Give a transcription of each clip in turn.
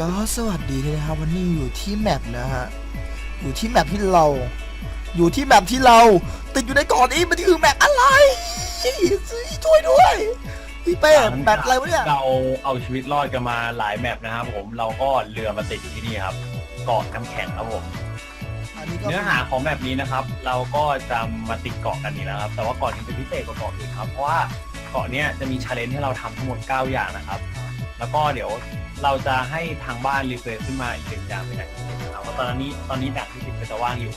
ก็สวัสดีด้วยนะครับวันนี้อยู่ที่แมปนะฮะอยู่ที่แมปที่เรา อยู่ที่แมปที่เราติดอยู่ในเก่อนนี้มันคือแมปอะไรช่วยด้วยพี่เป้แมปอะไรวะเนี่ยเราเอาชีวิตรอดกันมาหลายแมปนะครับผมเราก็เรือมาติดอยู่ที่นี่ครับเกาะน้ำแข็งครับผมอันนี้ก็เนื้อหาของแมปนี้นะครับ เราก็จะมาติดเกาะกันนี่นะครับ แต่ว่าเกาะนี้เป็นพิเศษกว่าเกาะอื่นครับเพราะว่าเกาะเนี้ยจะมีชาเลนจ์ให้เราทำทั้งหมด 9 อย่างนะครับ แล้วก็เดี๋ยว เราจะให้ทางบ้านรีเควสขึ้นมาอีกหนึ่งอย่างเป็นอย่างที่สิบนะครับเพราะตอนนี้ตอนนี้ด่านที่สิบก็จะว่างอยู่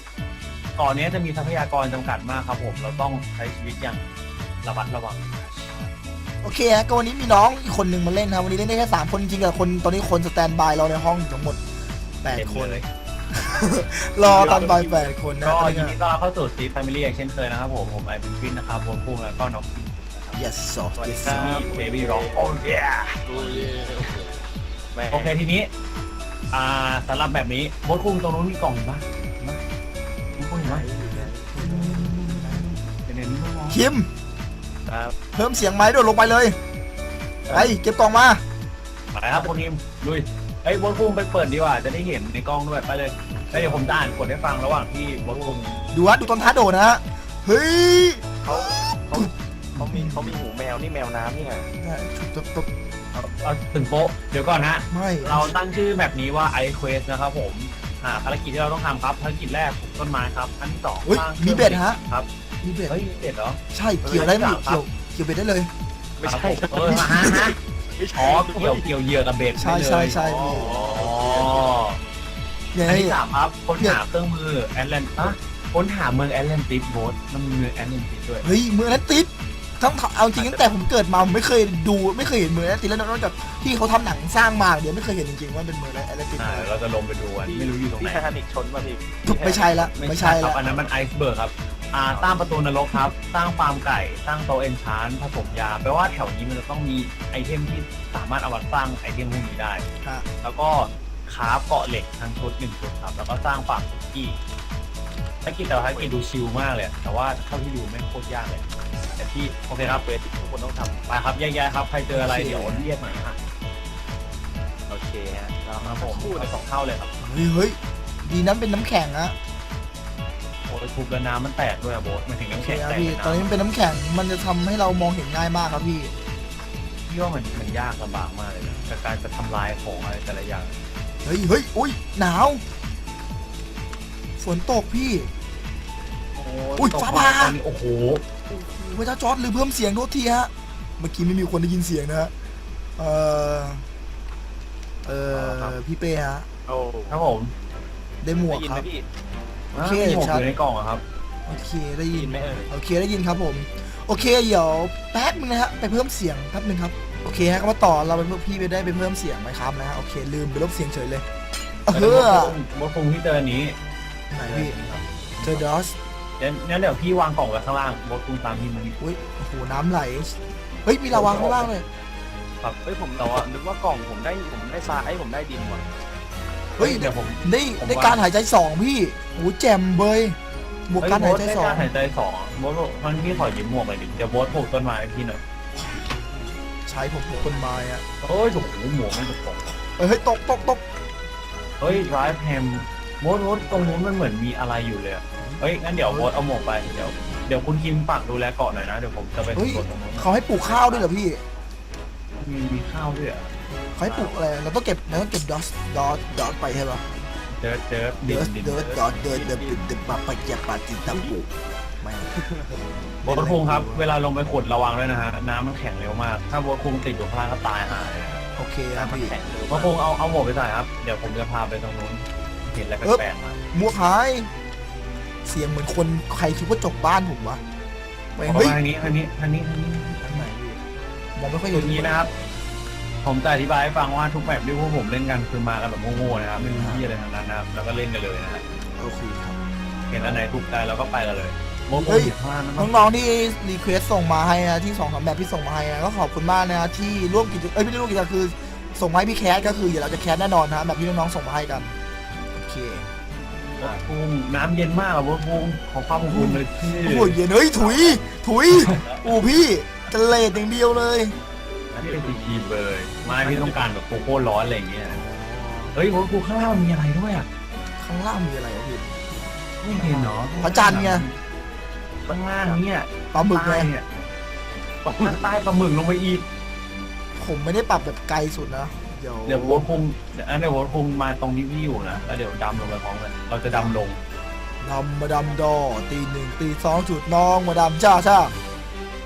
เกาะเนี้ยจะมีทรัพยากรจำกัดมากครับผมเราต้องใช้ชีวิตอย่างระมัดระวังโอเคฮะก็วันนี้มีน้องอีกคนหนึ่งมาเล่นครับวันนี้เล่นได้แค่สามคนจริงๆกับคนตอนนี้คนสแตนบายเราในห้องอยู่ทั้งหมดแปดเต็มคน เลย รอตอนบายแปดคนนะก็ตอนยินี้นดีต้อนรับเข้าสู่ซีฟแฟมิลี่อย่างเช่นเคยนะครับผมผมไอบินฟินนะครับบนพุ่งแล้วก็น้องฟินนะครับ yes so สวัสดี yes ครั so บเบบี้ร็อกโอ้ย โอเคทีนี้ อ่าสำหรับแบบนี้บดพุ่งตรงนู้นมีกล่องอยู่ปะเห็นปะบดพุ่งเห็นปะเป็นเน้นไม่มองคิม ครับเพิ่มเสียงไม้ด้วยลงไปเลย ไปเก็บกล่องมา ไปครับคุณทีมลุยเฮ้ยบดพุ่งไปเปิดดีกว่า จะได้เห็นในกล้องด้วยไปเลยแล้วเดี๋ยวผมจะอ่านกดให้ฟังระหว่างที่บดพุ่งดูฮะดูตอนท้าโดดนะฮะ เฮ้ยเขามีเขามีหูแมวนี่แมวน้ำนี่ไง ตบตบ เอาเอาถึงโป๊ะเดี๋ยวก่อนฮะไม่เราตั้งชื่อแบบนี้ว่า i Quest นะครับผมอ่าภารกิจที่เราต้องทำครับภารกิจแรกปลูกต้นไม้ครับอันที่สองเฮ้ยสร้างมีเบ็ดฮะครับมีเบ็ดเฮ้ยมีเบ็ดเหรอ ใช่เกี่ยวได้ไหมเออเกี่ยวเกี่ยวเบ็ดได้เลย ไม่ใช่ครับผมเออฮะฮะไม่ใช่อ๋อเกี่ยวเกี่ยวเหยื่อกับเบ็ดใช่ได้เลยใช่ใช่อ๋อเนี่ยอันนี่ที่สามครับค้นเนี่ยหาเครื่องมือแอตแลนต์อะค้นหาเมืองแอตแลนติสโบสมันมีเมืองแอตแลนติสด้วย เฮ้ยเมืองแอตแลนติส ทั้งเอาจริงตั้งแต่ผมเกิดมาผมไม่เคยดูไม่เคยเห็นเมืองแอตแลนติสแล้วนอกจากที่เขาทำหนังสร้างมาเดี๋ยวไม่เคยเห็นจริงๆว่าเป็นเมืองแอตแลนติสอ่าเราจะลงไปดูกันไม่รู้อยู่ตรงไหนที่ไททานิกชนมาพี่ถูกไม่ใช่ละไม่ใช่ครัละบอันนั้นมันไอซ์เบิร์กครับอ่าสร้างประตูนรกครับสร้างฟาร์มไก่สร้างโตะเอนชานผสมยาแปลว่าแถวนี้มันจะต้องมีไอเทมที่สามารถเอามาสร้างไอเทมพวกนี้ได้ ฮะแล้วก็คราฟเกาะเหล็กทั้งชุดหนึ่งชุดครับแล้วก็สร้างฟาร์มคุกกี้ภารกิจแต่ละภารกิจดูชิลมากเลย แต่ว่าเท่าที่ดูไม่โคตรยากเลย แต่ที่โอเคครับเวททุกคนต้องทำไปครับแยกๆครับ ใครเจออะไรเดี๋ยวเรียกหน่อยนะฮะโอเคฮะเราครับผมพูดในสองเท่าเลยครับเฮ้ยเฮ้ยดีนั้นเป็นน้ำแข็งอะโอ้ยทุบแล้วน้ำมันแตกด้วยอะโบสมันถึงโอน้ำเคแข็งครับแตกพี่ในตอนนี้น้ำมันเป็นน้ำแข็งมันจะทำให้เรามองเห็นง่ายมากครับพี่ พี่ว่ามันมันยากลำบากมากเลยนะกับการจะทำลายของอะไรแต่ละอย่างเฮ้ยเฮ้ยอุ้ยหนาว ฝนตกพี่อุ๊ยตกฟ้ามาผ่า ตอนนี้โอ้โห เวลาจอร์ดหรือเพิ่มเสียงโทษทีฮะ เมื่อกี้ไม่มีคนได้ยินเสียงนะฮะ เอ่อเอ่อพี่เป้ฮะ โอ้ครับผมได้หมวได้กยินคไหมรับ พี่ โอเคมีหมวกชัด อยู่ในกล่องอะครับ โอเคได้ยิได้ยินนไหมเอ่ย โอเคได้ยินครับผม โอเคเดี๋ยวแป๊บนึงนะฮะไปเพิ่มเสียงแป๊บนึงครับ โอเคฮะก็มาต่อเราไปเพิ่มพี่ไปได้ไปเพิ่มเสียงไหมครับนะฮะโอเคลืมไปลบเสียงเฉยเลย เออมดฟงที่เจออันนี้ไหนพี่เจอดอส เดี๋ยวงั้นเดี๋ยวพี่วางกล่องไว้ข้างล่างมดฟงตามพี่มันอุ้ยโอ้โหน้ำไหล เฮ้ยมีลาวาข้างล่างเลย เฮ้ยผมแต่ว่านึกว่ากล่องผมได้ผมได้ทรายไอ้ยผมได้ดินว่ะเฮ้ยเดี๋ยวผม ได้ผมได้ว่า การหายใจสองพี่โอ้แจ่มเบยบวกการหายใจเฮ้สมองดได้การหายใจสองมดบอกมันพี่ขอยืมหมวกหน่อยดิเดี๋ยวโบสปลูกต้นไม้ให้พี่หน่อยใช้ผมเป็นคนไม้อะโอ้ยถูกหมวกไม่ถูกกล่องเอ้ยเฮ้ยตกตกตกเฮ้ยไรฟ์แฮมมดมดตรงนู้นมันเหมือนมีอะไรอยู่เลยอะ เฮ้ยงั้นเดี๋ยวโบสเอาหมวกไปเดี๋ยวเดี๋ยวคุณคิมฝากดูแลเกาะหน่อยนะเดี๋ยวผมจะไปเฮ้ยสำรวจตรงนู้นเขาให้ปลูกข้าวด้วยเหรอพี่มีมีข้าวด้วยอะเขาให้ปลูกอะไรเราต้องเก็บเราต้องเก็บดอสดอสดอสไปใช่ปะเดิร์ดเดิร์ดดิเดินร์ดดินเดิร์ดดอสเดิร์ดเดิร์ดเดิร์ดเดิร์ดปะปะเจ็บปะจิตตะปูไม่โบทคุงครับ เวลาลงไปขุดระวังด้วยนะฮะน้ำมันแข็งเร็วมาก ถ้าโบทคุงติดอยู่ข้างล่างก็ตายหาเลยนะโอเคครับพี่แข็งเลยโบทคุงเอาเอาหมวกไปใส่ครับ เดี๋ยวผมจะพาไปตรงนู้นเห็นอะไรเอิบแปลกๆมา หมวกหาย เสียงเหมือนคนใครคิดว่าจบบ้านผมวะไม่เอาเฮ้ยมาทางนี้ทางนี้ทางนี้ทางนี้ทางไหนพี่มองไม่ค่อยจุเห็ดนนี้นะครับ ผมจะอธิบายให้ฟังว่าทุกแมปที่พวกผมเล่นกันคือมากันแบบโง่ๆนะครับไม่รู้ที่อะไรทางนั้นนะครับแล้วก็เล่นกันเลยนะฮะโอเคครับ เห็นอันไหนถูกใจเราก็ไปกันเลยโบทเฮ้คุงยอยู่ข้างล่างนะน้องๆที่รีเควสส่งมาให้นะที่สองสามแบบที่ส่งมาให้นะก็ขอบคุณมากนะที่ร่วมกิจเอ้ยไม่ได้ร่วมกิจกรรมคือ ส่งมาให้พี่แคสก็คือเดี๋ยวเราจะแคสแน่นอนนะแบบที่น้องๆส่งมาให้กันโอเค โบทคุงน้ำเย็นมากอะโบทคุงขอความอบอุ่นเลยพี่โอ้ยเย็นเฮ้ยถุย ถุยโอ้พี่จะเลดอย่างเดียวเลยนั่นเป็นทีทีเลยไมาพี่ต้องการแบบโกโก้ร้อนอะไรอย่างเงี้ยอเฮ้ยโบทกูข้างล่างมันมีอะไรด้วยอะข้างล่างมีอะไรอะพี่ไม่เห็นเนาะพระจันทร์ไงข้างล่างเนี่ยปลาหมึกไงใต้เนี่ยข้างใต้ปลาหมึกลงไปอีกผมไม่ได้ปรับแบบไกลสุดนะ เดี๋ยวเดี๋ยวโบทคงเดี๋ยวอันเดี๋ยวโบทคงมาตรงที่พี่อยู่นะแล้วเดี๋ยวดำลงไปพร้อมกันเราจะดำลงดำมาดำดอตีหนึ่งตีสองจุดน้องมาดำจ้าจ้า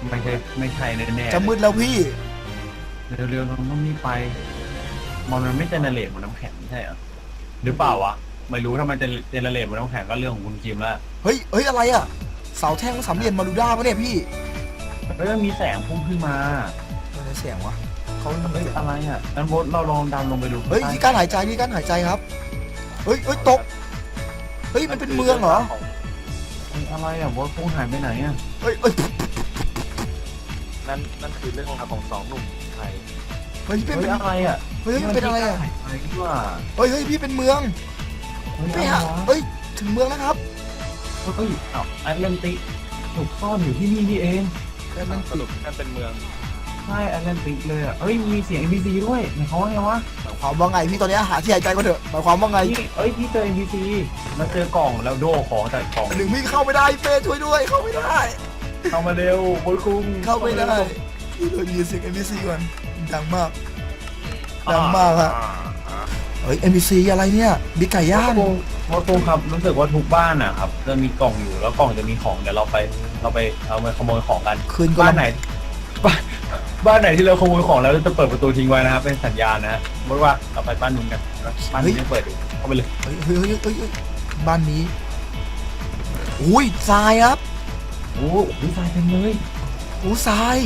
ไม่ใช่ไม่ใช่แน่ๆจะมืดแล้วพี่เร็วๆเราต้องรีบไปมันมันไม่เจเนเรตบนน้ำแข็งไม่ใช่เหรอหรือเปล่าวะไม่รู้ถ้ามันจะเจเนเรตบนน้ำแข็งก็เรื่องของคุณคิมละเฮ้ยเฮ้ยอะไรอะเสาแท่งสามเหลี่ยมมาดูด้าปะเนี่ยพี่เฮ้ยมันมีแสงพุ่งขึ้นมามันเสียงวะ เขาเฮ้ยอะไรอะงั้นโบทเราลองดำลงไปดูเฮ้ยที่การหายใจที่การหายใจครับ เฮ้ยเฮ้ยตก เฮ้ยมันเป็นเมืองเหรอ เฮ้ยอะไรอะโบทพุ่งหายไปไหนอะเฮ้ยเฮ้ยนั่นนั่นคือเรื่องราวของสองหนุ่มไทยเฮ้ยเป็นเฮ้ยเป็นอะไรอะเฮ้ยมันเป็นอะไรอะหายไปนี่ว่าเฮ้ยเฮ้ยพี่เป็นเมืองเฮ้ยไปอะไรหาวะเฮ้ยถึงเมืองแล้วครับเฮ้ยอ้าวแอตแลนติกถูกซ่อนอยู่ที่นี่นี่เองแต่มันสรุปนั่นเป็นเมืองใช่แอตแลนติกเลยอะเฮ้ยมีเสียง NPC ด้วยหมายความว่าไงวะหมายความว่าไงพี่ตอนนี้หาที่หายใจก็เถอะหมายความว่าไงพี่เอ้ยพี่เจอ NPC แล้วเจอกล่องแล้วโดของแต่กล่องหนึ่งพี่เข้าไม่ได้เป้ช่วยด้วยเข้าไม่ได้ เข้ามาเร็วบนคุ้งเข้าไม่ได้พี่โดนยินเสียง NPC ก่อนดังมากดังมากฮะเฮ้ย NPC อะไรเนี่ยมีไก่ย่างบนคุ้งครับรู้สึกว่าทุกบ้านอะครับจะมีกล่องอยู่แล้วกล่องจะมีของเดี๋ยวเราไปเราไปเอาไปขโมยของกันคืนก็บ้านลำไหน บ้านบ้านไหนที่เราขโมยของแล้วจะเปิดประตูทิ้งไว้นะครับเป็นสัญญาณนะฮะสมมติว่าเราไปบ้านนู้นกันบ้านนี้ไม่เปิดอยู่เข้าไปเลยเฮ้ยเฮ้ยเฮ้ยเฮ้ยเฮ้ยบ้านนี้อุ้ยทรายครับโอ้โหทรายเต็มเลยอู้ทราย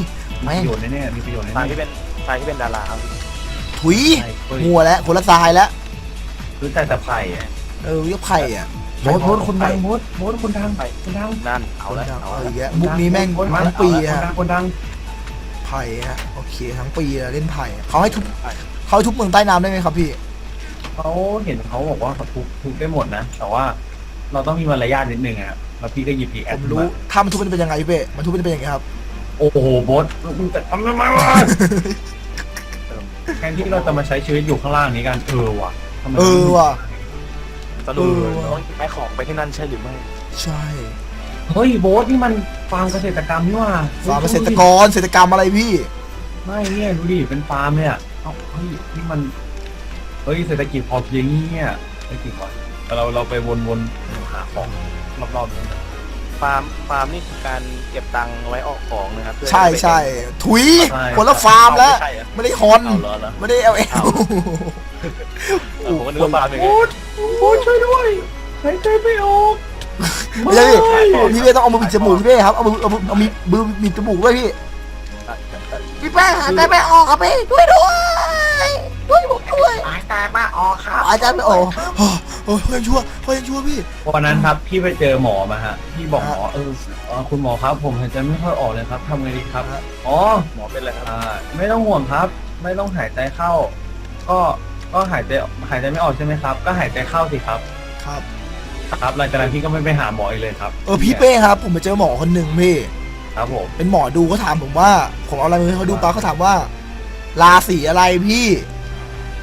มีแม่ประโยชน์แน่ๆมีประโยชน์ทายแน่ที่เป็นทรายที่เป็นดาราครับถุยๆใช่เฮ้ยมัวแล้วคนละทรายแล้วรู้แต่แต่ไผ่เออเรียกไผ่อะโมดโมดคนดังโมดโมดคนดังไผ่คนดังนั่นเอาละเอาเอาอีละกแล้วมุกนี้แม่งคนดัทั้งปีคนอะดังคนดัง ผ่ฮะโอเคทั้งปีอะเล่นไผ่อะเขาให้ทุบเขาให้ทุบเมืองใต้น้ำได้ไหมครับพี่ เขาเห็นเขาบอกว่าเขาทุบทุบได้หมดนะ แต่ว่าเราต้องมีมารยาทนิดนึงอะแล้วพี่ก็หยิบพีแอผมรู้ถ้ามันทุบมันจะเป็นยังไงพี่เป้มันทุบมันจะเป็นยังไงครับ โอ้โหโบสมึงจะทำทำไมวะแทนที่เราจะมาใช้ชีวิตอยู่ข้างล่างนี้กันเออว่ะทำไมเออว่ะ สรุปเออว่ะต้องย้ายของไปที่นั่นใช่หรือไม่ ใช่ เฮ้ยโบสนี่มันฟาร์มเกษตรกรรมนี่ว่าฟาร์มเกษตรกรเกษตรกรรมอะไรพี่ ไม่เนี่ยดูดิเป็นฟาร์มเนี่ย เอ้าเฮ้ยนี่มัน เฮ้ยเศรษฐกิจพอเพียงนี่เนี่ยเศรษฐกิจก่อนเราเราไปวนๆหาของรอบๆนี้ฟาร์มฟาร์มนี่คือการเก็บตังค์ไว้ออกของนะครับเพื่อใช่จะไปใช่ถุยใช่คนละฟาร์มแล้วเอไใช่เหรอไม่ได้ฮอนเอาเหรอเหรอไม่ได้เอลเอลเอาเออผมก็นึกว่าฟาร์มยังไงโบสโบสช่วยด้วยหายใจไม่ออก ไม่ใช่พี่พี่เป้ต้องเอามือปิดจมูกพี่เป้ครับเอามือเอามือเอามือมือปิดจมูกด้วยพี่พี่แป้งหายใจไม่ออกครับพี่ช่วยด้วยช่วยผมด้วยหายใจไม่ออกครับหายใจไม่ออกโอ้โหเพื่อนชั่วเพื่อนชั่วพี่วันนั้นครับพี่ไปเจอหมอมาฮะพี่บอกหมอเออเอ่อคุณหมอครับผมหายใจไม่ค่อยออกเลยครับทำไงดีครับอ๋อหมอเป็นอะไรครับอ่าไม่ต้องห่วงครับ ไม่ต้องหายใจเข้า ก็ก็หายใจหายใจไม่ออกใช่ไหมครับ ก็หายใจเข้าสิครับ ครับ ครับหลังจากนั้นพี่ก็ไม่ไปหาหมออีกเลยครับเออพี่เป้ครับผมไปเจอหมอคนหนึ่งพี่ ครับผมเป็นหมอดูเขาถามผมว่าผมเอาอะไรมาให้เขาดูปั๊บเขาถามว่า ราศีอะไรพี่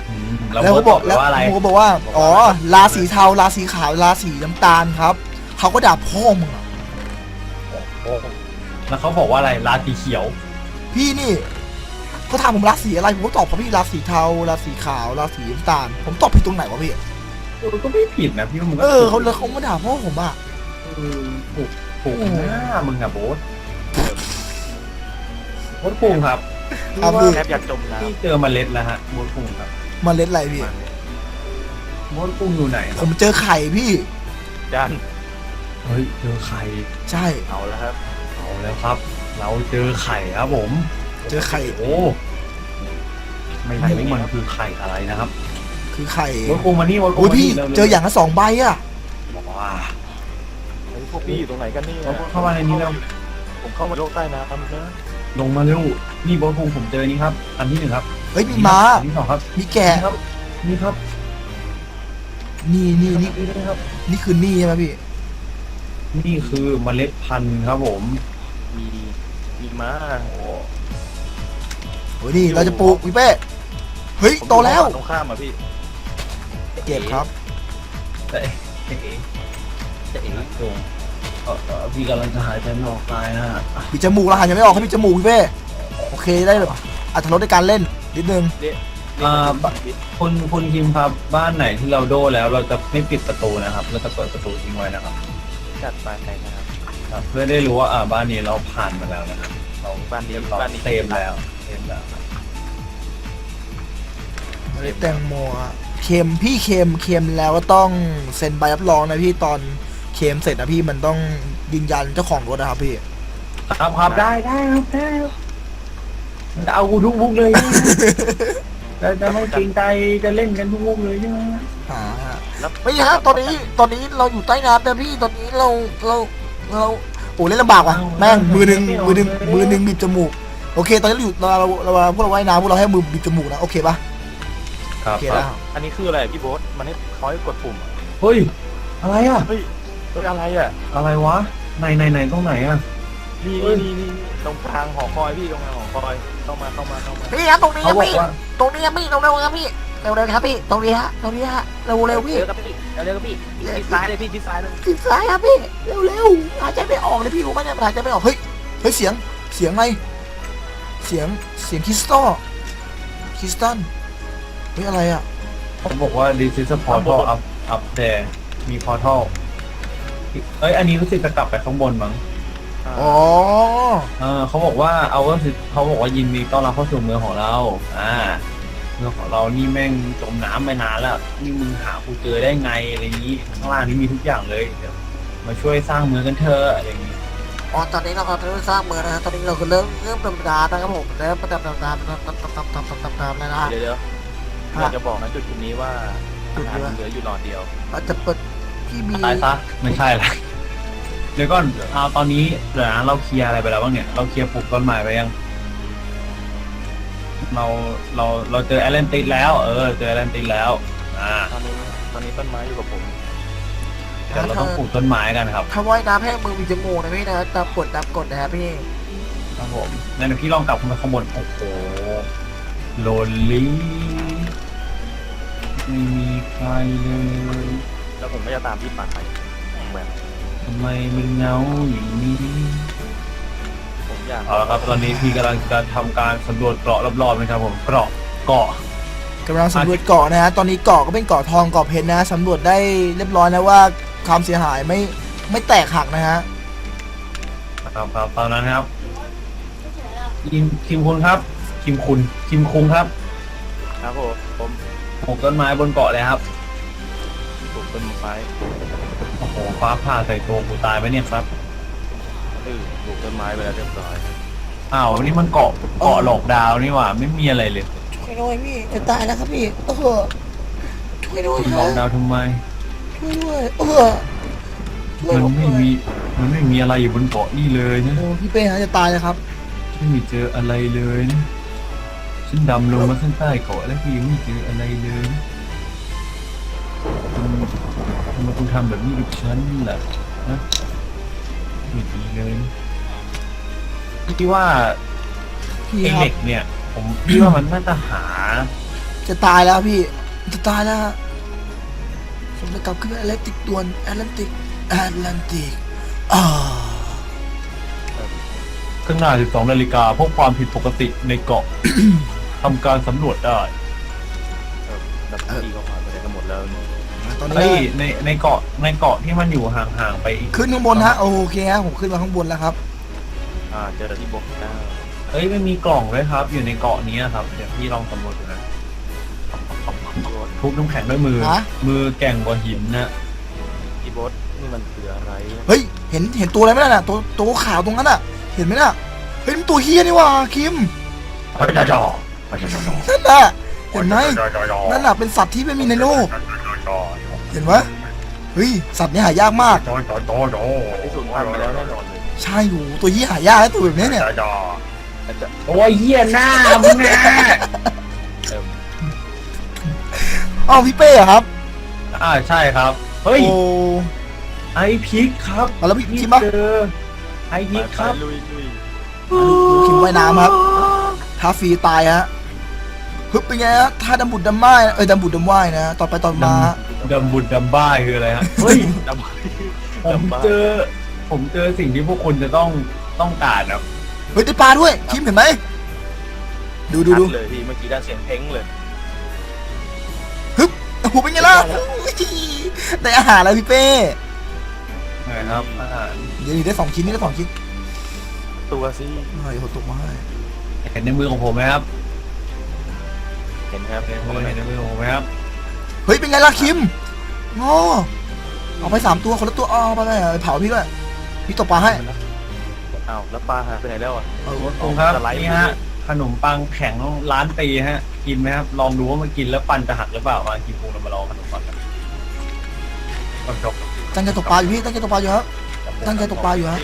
อืมแล้แล้ววเขาก็บบออกกแล้วว่าอะไร ผมก็บอกว่า อ๋อ ราศีเทา ราศีขาว ราศีน้ำตาลครับเขาก็ด่าพ่อมึงอะโอ้แล้วเขาบอกว่าอะไรราศีเขียว พี่นี่เขาถามผมราศีอะไรผมก็ตอบเขาพี่ราศีเทา ราศีขาว ราศีน้ำตาล ผมตอบผิดตรงไหนวะพี่ เออก็ไม่ผิดนะพี่ว่ามึงก็เออเขาแล้วเขามาด่าพ่อผมอะเออถูกถูกหน้ามึงอะโบ๊ทโบ๊ทปุงครับครับพี่ แทบอยากจมน้พี่เจอเมล็ดแล้วฮะโบ๊ทปุงครับเมาเล็ดอะไรพี่ โบ๊ทปุงอยู่ไหนคผรับมเจอไข่พี่ำจันเฮ้ยเจอไข่ใช่ เอาแล้วครับเอาแล้วครับ เราเจอไข่ครับผมเจอไข่ โอ้ไม่รู้มันคือไข่อะไรนะครับ คือไข่โบ๊ทปุงมานี่โบ๊ทปุงโอ้ยมาพี่นี่ร็วๆเจออย่างละสองใบอะว้าเฮ้ยพวกพี่อยู่ตรงไหนกันนี่โบ๊ทปุงเข้ามาในนี้แล้วผมเข้ามาโลกใต้น้ำนะลงมาเร็วนี่โบ๊ทปุงผมเจอนี่ครับ อันที่หนึ่งครับเฮ้ยมีม้า อันที่สองครับมีแกะ นี่ครับนี่ครับนี่นี่นี่นี่ด้วยครับ นี่คือนี่ใช่ไหมพี่ นี่คือเมล็ดพันธุ์ครับผม มีมีม้าโอ้โอ้ยนี่เราจะปลูกพี่เป้ เฮ้ย โตแล้ว ตรงข้ามอะพี่ เก็บครับแต่เอ๊ะแต่เอ๊ะแต่เอ๊ะโอ้เอ่อเอ่อพี่กำลังจะหายใจไม่ออกตายนะฮะมีจมูกล้วหายใจไม่ออกให้มีจมูกพี่เป้โอเคได้แบบอัตรรสในการเล่นนิดนึงอ่าคุณคุณคิมครับบ้านไหนที่เราโดแล้ว เราจะไม่ปิดประตูนะครับ เราจะเปิดประตูทิ้งไว้นะครับจัดไปนะครับครับเพื่อได้รู้ว่าอ่าบ้านนี้เราผ่านมาแล้วนะครับเราบ้านนี้เรียบร้อยบ้านนี้เซฟแล้วเซฟแล้วครับเมล็ดแตงโมอะ เค็มพี่เค็มเค็มแล้วก็ต้องเซ็นใบรับรองนะพี่ตอนเค็มเสร็จนะพี่มันต้องยืนยันเจ้าของรถนะครับพี่ ครับครับได้ได้ครับได้ครับจะเอากูทุกมุกเลยจะจะไม่เกรงใจจะเล่นกันทุกมุกเลยใช่ไหมอ่าไม่ฮะตอนนี้ตอนนี้เราอยู่ใต้น้ำนะพี่ตอนนี้เราเราเราโอ้เล่นลำบากว่ะแม่งมือหนึ่งมือหนึ่งมือหนึ่งบีบจมูกโอเค ตอนนี้เราอยู่เราเราเราพวกเราว่ายน้ำพวกเราให้มือบีบจมูกนะโอเคปะ ครัโอบเคแล้วอันนี้คืออะไรพี่โบ๊ทมันให้เขาให้กดปุ่มอะเฮ้ย อะไรอะ เฮ้ยเฮ้ยอะไรอะอะไรวะในในในตรงไหนอะ นี่เฮ้ย นี่นี่นี่ตรงกลางหอคอยพี่ตรงกลางหอคอยเข้ามาเข้ามาเข้ามาพี่ครับตรงนี้เขาครับบอกพี่ว่าตรงนี้ครับพี่เร็วๆครับพี่เร็วๆครับพี่ตรงนี้ฮะตรงนี้ฮะเร็วเร็วๆพี่เร็วครับพี่เร็วครับพี่ทิศซ้ายเลยพี่ทิศซ้ายเลยติดซ้ายครับพี่เร็วๆหายใจไม่ออกเลยพี่รู้ไหมเนี่ยหายใจไม่ออกเฮ้ยเฮ้ยเสียงเสียงอะไรเสียงเสียงคริสตัลคริสตัน เฮ้ยอะไรอะเขาบอกว่า this is a portal up up there มี portal เอ้ย อันนี้รู้สึกจะกลับไปข้างบนมั้งอ๋อเออเขาบอกว่าเอาก็คือเขาบอกว่ายินดีต้อนรับเข้าสู่เมืองของเรา อ่า เมืองของเรานี่แม่งจมน้ำไปนานแล้วนี่มึงหากูเจอได้ไงอะไรอย่างนี้ข้างล่างนี้มีทุกอย่างเลยเดี๋ยวมาช่วยสร้างเมืองกันเถอะอะไรอย่างนี้อ๋อตอนนี้เราก็เริ่มสร้างเมืองนะฮะตอนนี้เราก็เริ่มเริ่มดำน้ำนะครับผมเริ่มดำน้ำดำน้ำดำน้ำดำน้ำดำน้ำดำน้ำแล้วนะเดี๋ยวเดี๋ยว อยากจะบอกนะจุดจุดนี้ว่าอาหารมันเหลืออยู่หลอดเดียวเราจะเปิดพี่มีตายซะไม่ใช่ละเดี๋ยวก่อนเอาตอนนี้เดี๋ยวนะเราเคลียร์อะไรไปแล้วบ้างเนี่ย เราเคลียร์ปลูกต้นไม้ไปยัง เราเราเราเจอแอตแลนติสแล้ว เออ เจอแอตแลนติสแล้ว อ่า ตอนนี้ตอนนี้ต้นไม้อยู่กับผม เดี๋ยวเราต้องปลูกต้นไม้กันครับ ถ้าว่ายน้ำให้มือมีจมูกนะพี่นะตามกดตามกดนะครับพี่ ครับผมนั่นพี่ลองกลับขึ้นไปข้างบน โอ้โหโลลี่ ไม่มีใครเลยแล้วผมก็จะตามพี่ปาไปแบบทำไมมันเหงาอย่างนี้ผมอยากเอาละครับตอนนี้พี่กำลังจะทำการสำรวจเกาะรอบๆนะครับผมเกาะเกาะกำลังสำรวจเกาะนะฮะ ตอนนี้เกาะก็เป็นเกาะทองเกาะเพชรนะฮะสำรวจได้เรียบร้อยนะว่าความเสียหายไม่ไม่แตกหักนะฮะ ครับครับตอนนั้นครับคิมคิมคุณครับคิมคุณคิมคุงครับ ครับผมผม ปลูกต้นไม้บนเกาะเลยครับปลูกต้นไม้โอ้โหฟ้าผ่าใส่ตัวกูตายไหมเนี่ยครับเออปลูกต้นไม้ไปแล้วเรียบร้อยอ้าวนี่มันเกาะเกาะหลอกดาวนี่หว่า ไม่มีอะไรเลยช่วยด้วยพี่จะตายแล้วครับพี่เออช่วยด้วยคุณคหลรัอบกดาวทำไมช่วยด้วยเออช่วยมันผมไม่ด้วยมีมันไม่มีอะไรอยู่บนเกาะนี่เลยนะโอ้พี่เป้ฮะจะตายแล้วครับไม่มีเจออะไรเลยนะ ฉันดำลงมาข้างใต้เกาะแล้วพี่ยังไม่เจออะไรเลยนะคุณทำไมคุณทำแบบนี้กับฉันล่ะนะไม่ดีเลยพี่ว่าพี่ไอ้ครัเหล็บกเนี่ย ผมพี่ว่ามันน่าจะหา จะตายแล้วพี่ จะตายแล้วฮะผมจะกลับขึ้นแอตแลนติกด่วนแอตแลนติกแอตแลนติกอ่าข้างหน้า 12 นาฬิกาพบความผิดปกติในเกาะ ทำการสำรวจได้เออแล้วพี่ก็ผ่านไปได้กันหมดแล้วนี่ตอนนี้เฮ้ยในในเกาะในเกาะที่มันอยู่ห่างๆไปอีกขึ้นข้างบนฮะโอเคฮะผมขึ้นมาข้างบนแล้วครับ อ่าเจอแต่ที่บล็อกเก้าเอ้ยมันมีกล่องด้วยครับ อยู่ในเกาะนี้ครับเดี๋ยวพี่ลองสำรวจดูนะพี่โบ๊ททุบน้ำแข็งด้วยมือ ฮะ มือแกร่งกว่าหินนะพี่โบ๊ทนี่มันคืออะไรเฮ้ยเห็นเห็นตัวอะไรไหมน่ะตัวตัวขาวตรงนั้นอะ เห็นไหมน่ะเฮ้ยมันตัวเฮียนี่หว่าคิมไปจ้าจอไปจ้าจอ นั่นน่ะเห็นไหมนั่นน่ะเป็นสัตว์ที่ไม่มีในโลก เห็นไหมเฮ้ยสัตว์นี่หายากมากที่สูญพันธุ์ไปแล้วแน่นอนเลยใช่อยู่ตัวเฮียหายากนะตัวแบบนี้เนี่ยจจะโอ้ยเหี้ยหน้ามึงน่เอออ้าวพี่เป้อครับอ่าใช่ครับ เฮ้ย โอ้ ไอพิกครับเอาแล้วพี่คิมปะ เจอไอพิกครับลุยลุยดูคิมว่ายน้ำครับท้าฟรีตายฮะ ฮึบเป็นไงฮะท่าดำบุดดำไม้เอ้ยดำบุดดำว่ายนะต่อไปต่อมาดำบุญดำบ้าคืออะไรฮะ เฮ้ยดำผมดำบ้าเจอ ผมเจอสิ่งที่พวกคุณจะต้องต้องการครับเฮ้ยได้ปลาด้วยคิมเห็นไหมดูดูชัดูดเลยพี่เมื่อกี้ได้เสียงเพ้งเลยโอ้โหเป็นไงล่ะได้อาหารแล้วพี่เป้นะครับอาหารเดี๋ยวนี้ได้สองชิ้นนี่ได้สองชิ้นตัวสิเฮ้ยเขาตกมาให้เห็นในมือของผมไหมครับ เห็นครับเห็นมือเห็นในมือของผมไหมครับเฮ้ยเป็นไงล่ะคิมงอเอาไปสามตัวคนละตัวเอาไปเลยเผาพี่ด้วยพี่ตกปลาให้อ้าวแล้วปลาหายไปไหนแล้วอะเออตรงครับสไลด์นี่ฮะขนมปังแข็งร้านตีฮะ กินไหมครับลองดูว่ามันกินแล้วฟันจะหักหรือเปล่ามากินพุงเรามาลองขนมปังกันก็จบตั้งใจตกปลาอยู่พี่ตั้งใจตกปลาอยู่ครับตั้งใจตกปลาอยู่ฮะ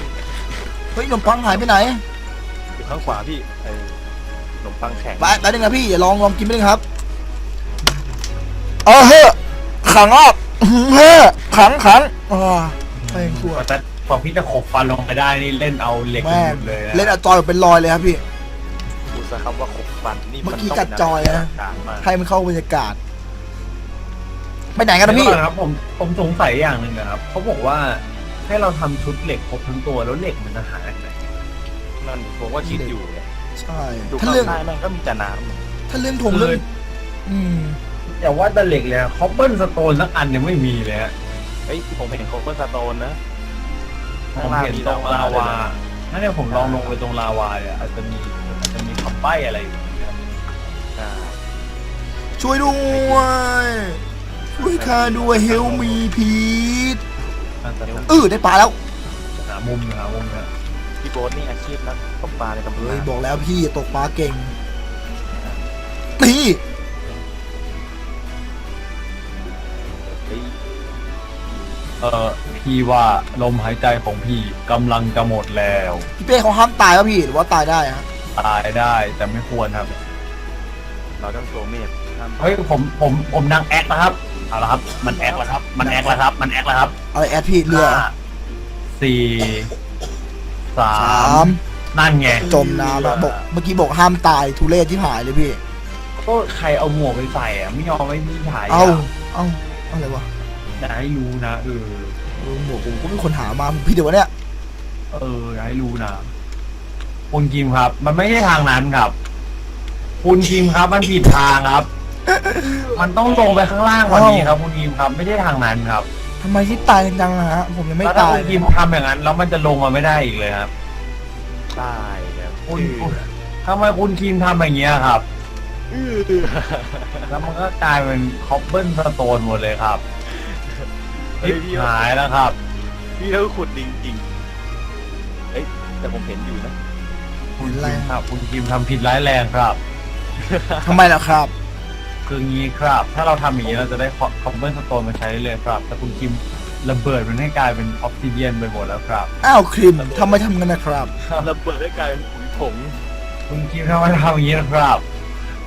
เฮ้ยขนมปังหายไปไหนอยู่ข้างขวาพี่ เออขนมปังแข็งไปไปหนึ่งนะพี่อย่าลองลองกินไปหนึ่งครับเออเฮ้อขังออกเฮ้อขังขังอ่าแม่งชั่วแต่พอพี่จะขบฟันลงไปได้นี่เล่นเอาเหล็กแม่งหลุดเลยนะเล่นอะจอยเป็นรอยเลยครับพี่พูดซะคำว่าขบฟันนี่เมื่อกี้นต้งกัดจอยนะการมากให้มันเข้าบรรยากาศ ไปไหนกันนะพี่ เดี๋ยวก่อครับผมผมสงสัยอย่างหนึ่งนะครับเขาบอกว่าให้เราทำชุดเหล็กครบทั้งตัวแล้วเหล็กมันจะหายไปไหน นั่นผมว่าคิดอยู่เนี่ย ใช่ดูถ้าข้างเรื่องใต้มันก็มีแต่น้ถ้าเรื่องทงเรื่องอืม แต่ว่าแต่เหล็กเลยคอปเปิลสโตนสักอันยังไม่มีเลยฮะำเฮ้ยผมเห็นโคเปอร์สโตนนะผมเห็นตรงลาวานั่นเนี่ยผมลองลงไปตรงลาวาเนี่ยอาจจะมีอาจจะมีคำใบ้อะไรอยู่นะครับอ่าช่วยด้วย ช่วยข้าด้วยเฮลมีพีทอาจจะเออได้ปลาแล้ว หามุมหามุมนะพี่โบ๊ทนี่อาชีพนักตกปลาในตำเฮ้นายนบอกแล้วพี่ตกปลาเก่งนี่เฮ้ยเออพี่ว่าลมหายใจของพี่กำลังจะหมดแล้ว พี่เป้เขาห้ามตายวะพี่หรือว่าตายได้ฮะตายได้แต่ไม่ควรครับ เราต้องโชว์เมธห้ามเฮ้ยผมผมผมนางแอคนะครับเอาละครับ มันแอคแล้วครับ มันแอคแล้วครับ มันแอคแล้วครับอะไรแอดพี่เรือห้าสี่ สาสาม มนั่นไงจมน้ำอะบอกเมื่อกี้บอกห้ามตายทุเรศที่หายเลยพี่ ก็ใครเอาหมวกไปใส่อะไม่ยอมไม่พี่ถ่ายเอ้าเอ้าอะไรวะอย่าให้รู้นะเออ เออหมวกผมก็เป็นคนหามาผมพี่เดี๋ยววะเนี่ย เอออย่าให้รู้นะคุณคิมครับ มันไม่ใช่ทางนั้นครับ คุณคิมครับ มันผิดทางครับ มันต้องลงไปข้างล่างกว่านี้ครับ คุณคิมครับ ไม่ใช่ทางนั้นครับทำไมที่ตายกันจังอะฮะ ผมยังไม่แล้วถ้าตายคุณคิมทำอย่างนั้นแล้วมันจะลงมาไม่ได้อีกเลยครับตายแล้วคุณคุณทำไมคุณคิมทำอย่างเงี้ยครับอื้อแล้วมันก็กลายเป็นคอปเปิลสโตนหมดเลยครับเฮ้ยพี่หายแล้วครับ พี่เขาขุดจริงๆเฮ้ยแต่ผมเห็นอยู่นะ คุณคิมครับ คุณคิมทำผิดร้ายแรงครับ ทำไมล่ะครับ คืองี้ครับ ถ้าเราทำอย่างนี้เราจะได้คอปเปิลสโตนมาใช้ได้เลยครับ แต่คุณคิมระเบิดมันให้กลายเป็นออฟซิเดียนไปหมดแล้วครับ อ้าวครีมทำไมทำกันนะครับ ระเบิดให้กลายเป็นปุ๋ยผงคุณคิมทำไมทำอย่างนี้นะครับ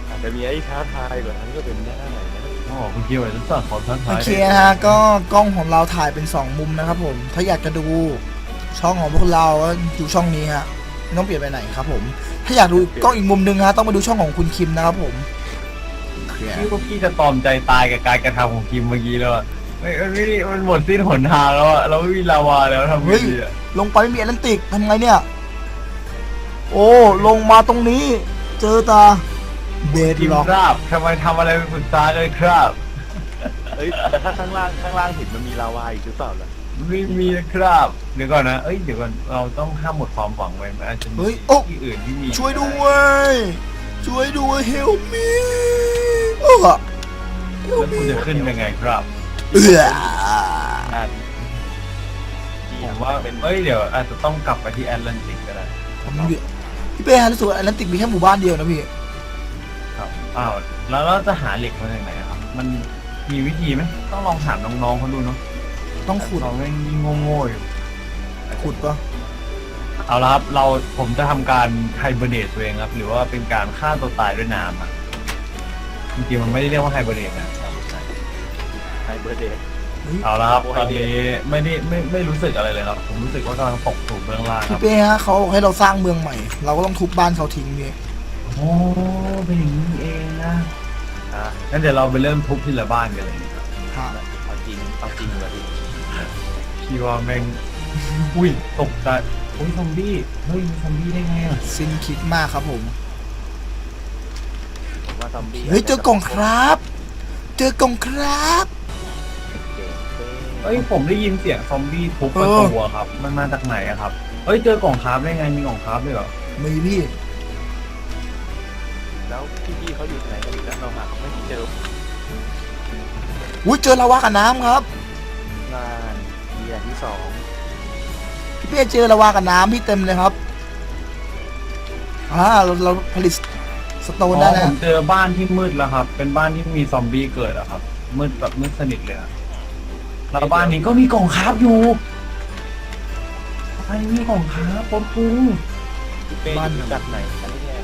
อาจจะมีไอ้ท้าทายกว่านั้นก็เป็นได้นะโอ้คุณคิมอาจจะสั่งขอท่านโอท้ายเคนะฮะก็กล้องของเราถ่ายเป็น 2 มุมนะครับผม ถ้าอยากจะดูช่องของพวกเราก็ดูช่องนี้ฮะไม่ต้องเปลี่ยนไปไหนครับผม ถ้าอยากดูกล้องอีกมุมหนึงฮะต้องมาดูช่องของคุณคิมนะครับผม โอเคพี่ว่าพี่จะตอมใจตายกับการกระทำของคิมเมื่อกี้แล้วอะไม่มันไม่มันหมดสิ้นหนทางแล้วอะเราไม่มีลาวาแล้วทำไงดีอะลงไปไม่มีแอตแลนติกทำไงเนี่ย โอ้ลงมาตรงนี้ เจอตาเบดทีมล็อกครับทำไมทำอะไรไปปรึกษาเลยครับเอ้ยแต่ถ้าข้างล่างข้างล่างเห็นมันมีลาวาอีกหรือเปล่าล่ะไม่มีนะครับเดี๋ยวก่อนนะเอ้ยเดี๋ยวก่อนเราต้องห้ามหมดความหวังไว้มันอาจจะมีเฮ้ยโอ้ที่อื่นที่มีช่วยด้วย ช่วยด้วยเฮลมี โอ้แล้วคุณจะขึ้นยังไงครับเอือนั่นผมว่าเอ้ยเดี๋ยวอาจจะต้องกลับไปที่แอตแลนติกก็ได้ผมมีพี่เป้ฮะรู้สึกว่าแอตแลนติกมีแค่หมู่บ้านเดียวนะพี่ครับอ้าวแล้วเราจะหาเหล็กมาจากไหนครับ มันมีวิธีไหมต้องลองถามน้องๆเขาดูเนาะต้องขุดเราไม่งโง่ๆอยู่ขุดปะเอาละครับเราผมจะทำการไฮเบอร์เนตตัวเองครับ หรือว่าเป็นการฆ่าตัวตายด้วยน้ำอะ จริงๆมันไม่ได้เรียกว่าไฮเบอร์เนตนะไฮเบอร์เดย์เอาละครับตอนนี้ไม่ได้ไม่ไม่รู้สึกอะไรเลยครับผมรู้สึกว่ากำลังตกสู่เบื้องล่างคพี่รับเป้ฮะเขาให้เราสร้างเมืองใหม่ เราก็ต้องทุบบ้านเขาทิ้งพี่โอ้เป็นอย่างนี้เองนะงั้นเดี๋ยวเราไปเริ่มทุบทีละบ้านกันเลยนะครับฮะเอาจริงเอาจริงเลยพี่พี่ว่าแม่งอุ้ยตกใจอุ้ยซอมบี้เฮ้ยมีซอมบี้ได้ไงอะสิ้นคิดมากครับผมผม ว่าซอมบี้เฮ้ยเจอกล่องครับ เจอกล่องครับเจ๋งเท่เฮ้ยผมได้ยินเสียงซอมบี้ทุบประตูอะครับ มันมาจากไหนอะครับเฮ้ยเจอกล่องคราฟได้ไงมีกล่องคราฟด้วยเหรอมีพี่แล้วพี่ๆเขาอยู่ไหนกันอีกแล้วเราหาเขาไม่เจออุ้ยเจอลาวากับน้ำครับงานเยียที่สองพี่เป้เจอลาวากับน้ำพี่เต็มเลยครับอ่าเราเราผลิต สโตอ๋นอได้ผแล้วมเจอบ้านที่มืดแล้วครับ เป็นบ้านที่มีซอมบี้เกิดอะครับ มืดแบบมืดสนิทเลยอะแล้วบ้านนี้ก็มีกล่องคราฟอยู่บ้านนี้มีกล่องคราฟปนปุ้งพี่เป้อยู่จากไหนอันนี้เนี่ย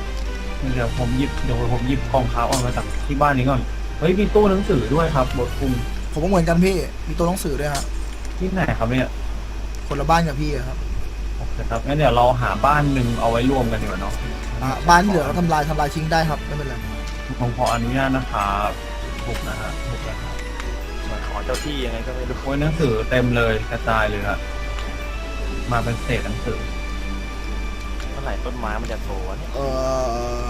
เดี๋ยวผมหยิบเดี๋ยวผมหยิบกล่องคราฟออกมาจากที่บ้านนี้ก่อน เฮ้ยมีตู้หนังสือด้วยครับบทปุ้งผมก็เหมือนกันพี่ มีตัวหนังสือด้วยฮะที่ไหนครับเนี่ย คนละบ้านกับพี่อะครับ โอเคครับงั้นเดี๋ยวเราหาบ้านหนึ่งเอาไว้รวมกันดีกว่าเนาะอ่าบ้านที่เหลือเราทำลายทำลายทิ้งได้ครับไม่เป็นไรผมขออนุญาตนะครับถูกนะฮะถูกแล้วครับเหมือนขอเจ้าที่ยังไงก็ไม่รู้โอ้ยหนังสือเต็มเลยกระจายเลยครับมาเป็นเศษหนังสือเมื่อไหร่ต้นไม้มันจะโตวะเนี่ยเออ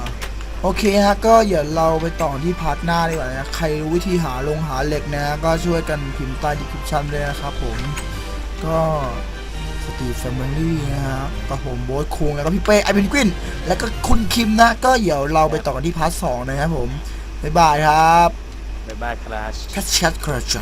โอเคฮะก็เดี๋ยวเราไปต่อที่พาร์ทหน้าดีกว่านะใครรู้วิธีหาลงหาเหล็กนะ ก็ช่วยกันพิมพ์ใต้ดีคริปชันเลยนะครับผมก็ สตีฟแฟมิลี่นะฮะก็ผมโบ๊ทคุงแล้วก็พี่เป้ไอเพนกวิน แล้วก็คุณคิมนะ ก็เดี๋ยวเราไปต่อกันที่พาร์ทสองนะครับผม บ๊ายบายครับ บ๊ายบายคลาสแคชแชทคราช